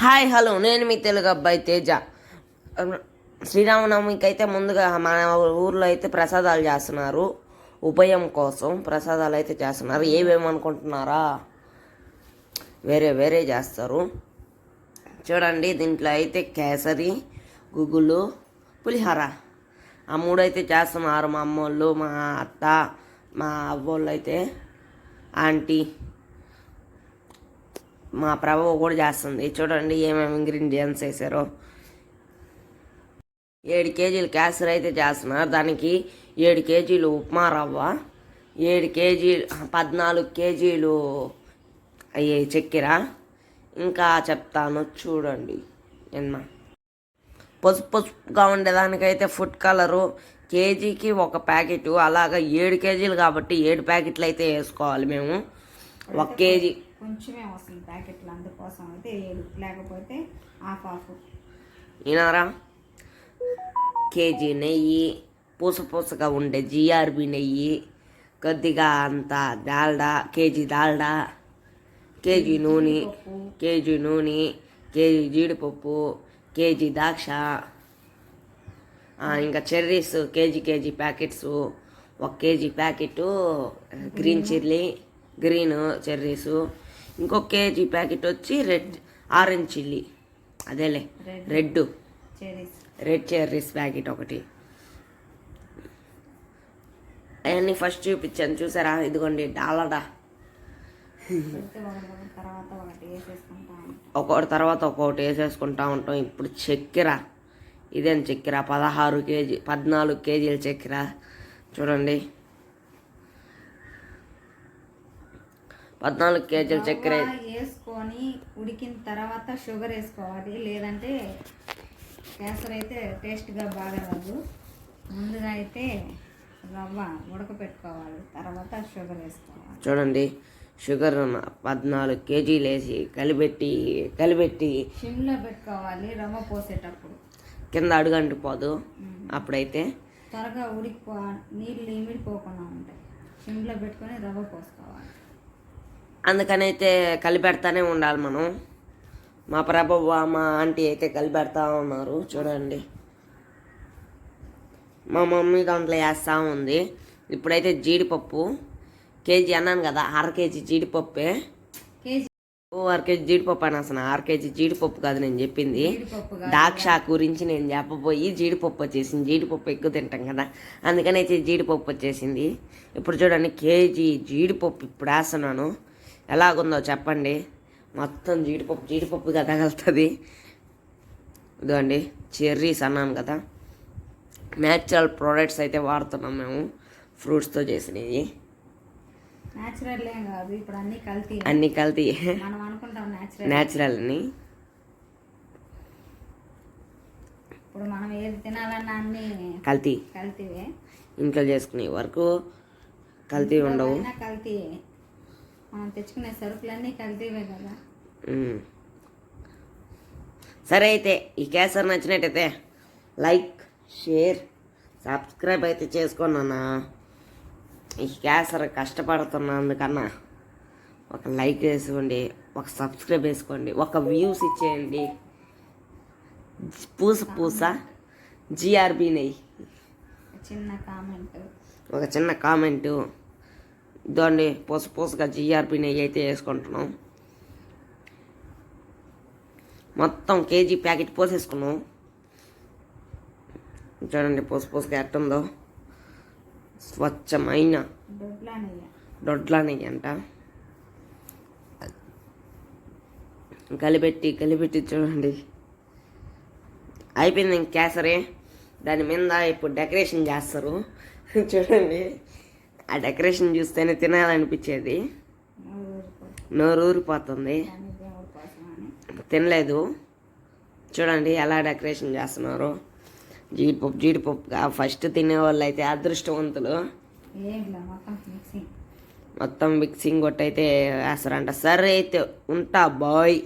Hi hello నేను మీ తెలుగు అబ్బాయి తేజ. శ్రీరామనవమికి అయితే ముందుగా మన ఊర్లో అయితే ప్రసాదాలు చేస్తున్నారు. ఉభయం కోసం ప్రసాదాలు అయితే చేస్తున్నారు. ఏమేమనుకుంటున్నారా వేరే వేరే చేస్తారు. చూడండి దీంట్లో అయితే కేసరి గుగ్గులు పులిహోర. ఆ మూడు అయితే చేస్తున్నారు మా అమ్మోళ్ళు మా అత్త మా అవ్వోళ్ళు అయితే ఆంటీ. మా ప్రభు కూడా చేస్తుంది. చూడండి ఏమేమి ఇంగ్రీడియంట్స్ వేసారో. ఏడు కేజీలు క్యాసర్ అయితే చేస్తున్నారు. దానికి ఏడు కేజీలు ఉప్మా రవ్వ ఏడు కేజీలు పద్నాలుగు కేజీలు అయ్యే చక్కెర. ఇంకా చెప్తాను చూడండి. ఎన్న. పసుపు పసుపుగా ఉండేదానికైతే ఫుడ్ కలరు కేజీకి ఒక ప్యాకెట్ అలాగా ఏడు కేజీలు కాబట్టి ఏడు ప్యాకెట్లు అయితే వేసుకోవాలి మేము. ఒక కేజీ కొంచెమే వస్తుంది ప్యాకెట్లు అందుకోసం అయితే ఏడు. లేకపోతే హాఫ్ హాఫ్. వినారా? కేజీ నెయ్యి పూస పూసగా ఉండే జిఆర్బి నెయ్యి కొద్దిగా అంత దాల్డా కేజీ దాల్డా కేజీ నూనె కేజీ నూనె కేజీ జీడిపప్పు కేజీ ద్రాక్ష ఇంకా చెర్రీస్ కేజీ కేజీ ప్యాకెట్స్ ఒక kg packet green. Chilli green cherries. ఇంకొక కేజీ ప్యాకెట్ వచ్చి రెడ్ ఆరెంజ్ చిల్లీ. అదేలే రెడ్. రెడ్ చెర్రీస్ ప్యాకెట్ ఒకటి. అవన్నీ ఫస్ట్ చూపించాను చూసారా? ఇదిగోండి డాలడా. ఒకటి ఒక్కొక్కటి తర్వాత ఒక్కొక్కటి వేసేసుకుంటా ఉంటాం. ఇప్పుడు చక్కెర. ఇదేం చక్కెర? పదహారు కేజీ పద్నాలుగు కేజీల చక్కెర. చూడండి. పద్నాలుగు కేజీల చక్కెర. వేసుకొని ఉడికిన తర్వాత షుగర్ వేసుకోవాలి. లేదంటే కేసరి అయితే టేస్ట్గా బాగా రాదు. ముందుగా అయితే రవ్వ ఉడకపెట్టుకోవాలి. తర్వాత షుగర్ వేసుకోవాలి. చూడండి షుగర్ పద్నాలుగు కేజీలు వేసి కలిపెట్టి కలిపెట్టి సిమ్లో పెట్టుకోవాలి రవ్వ పోసేటప్పుడు. కింద అడుగంటిపోదు. అప్పుడైతే త్వరగా ఉడికిపో నీళ్ళు ఇమిడిపోకుండా ఉంటాయి. సిమ్లో పెట్టుకొని రవ్వ పోసుకోవాలి. అందుకనైతే కలిపెడతానే ఉండాలి మనం. మా ప్రభు మా ఆంటీ అయితే కలిపెడతా ఉన్నారు. చూడండి. మా మమ్మీ దాంట్లో వేస్తూ ఉంది. ఇప్పుడైతే జీడిపప్పు. కేజీ అన్నాను కదా అర కేజీ జీడిపప్పే. ఓ అర కేజీ జీడిపప్పు అని అసలు అర కేజీ జీడిపప్పు కాదు నేను చెప్పింది. దాక్ష గురించి నేను చెప్పబోయి జీడిపప్పు వచ్చేసింది. జీడిపప్పు ఎక్కువ తింటాం కదా. అందుకని అయితే జీడిపప్పు వచ్చేసింది. ఇప్పుడు చూడండి కేజీ జీడిపప్పు ఇప్పుడు వేస్తున్నాను. ఎలాగుందో చెప్పండి. మొత్తం జీడిపప్పు జీడిపప్పుగా తగలుతుంది ఇదిగోండి చెర్రీస్ అన్నాను కదా. న్యాచురల్ ప్రోడక్ట్స్ అయితే వాడుతున్నాం మేము. ఫ్రూట్స్తో చేసినవి. అన్ని కల్తీ. అన్నీ కల్తీ. న్యాచురల్ అని ఇప్పుడు మనం ఏది తినాలన్నా అన్ని కల్తీ. కల్తీవే. ఇంట్లో చేసుకునే వరకు కల్తీ ఉండవు. కల్తీయే. మనం తెచ్చుకునే సరుకులన్నీ కల్తీవే కదా. సరే అయితే ఈ కేసర్ నచ్చినట్టయితే లైక్ షేర్ సబ్స్క్రైబ్ అయితే చేసుకున్నానా ఈ కేసర్ కష్టపడుతున్నా అందుకన్నా ఒక లైక్ వేసుకోండి ఒక సబ్స్క్రైబ్ వేసుకోండి ఒక వ్యూస్ ఇచ్చేయండి. పూస పూస జిఆర్బి నెయ్యి. చిన్న కామెంట్. ఒక చిన్న కామెంటు. ఇదండి పూస పూసగా జిఆర్పి నెయ్యి అయితే వేసుకుంటున్నాం. మొత్తం కేజీ ప్యాకెట్ పోసేసుకున్నాం. చూడండి పూస పూసగా ఎట్టుందో స్వచ్ఛమైన దొడ్లానయ్య నెయ్యి అంట. కలిపెట్టి కలిపెట్టి చూడండి. అయిపోయింది ఇంక దాని మీద ఇప్పుడు డెకరేషన్ చేస్తారు. చూడండి. ఆ డెకరేషన్ చూస్తేనే తినాలనిపించేది. నోరు ఊరిపోతుంది తినలేదు. చూడండి ఎలా డెకరేషన్ చేస్తున్నారు. జీడిపప్పు జీడిపప్పుగా ఫస్ట్ తినే వాళ్ళు అయితే అదృష్టవంతులు మొత్తం మిక్సింగ్ కొట్టయితే వేస్తారంట. సరే అయితే ఉంటా బాయ్.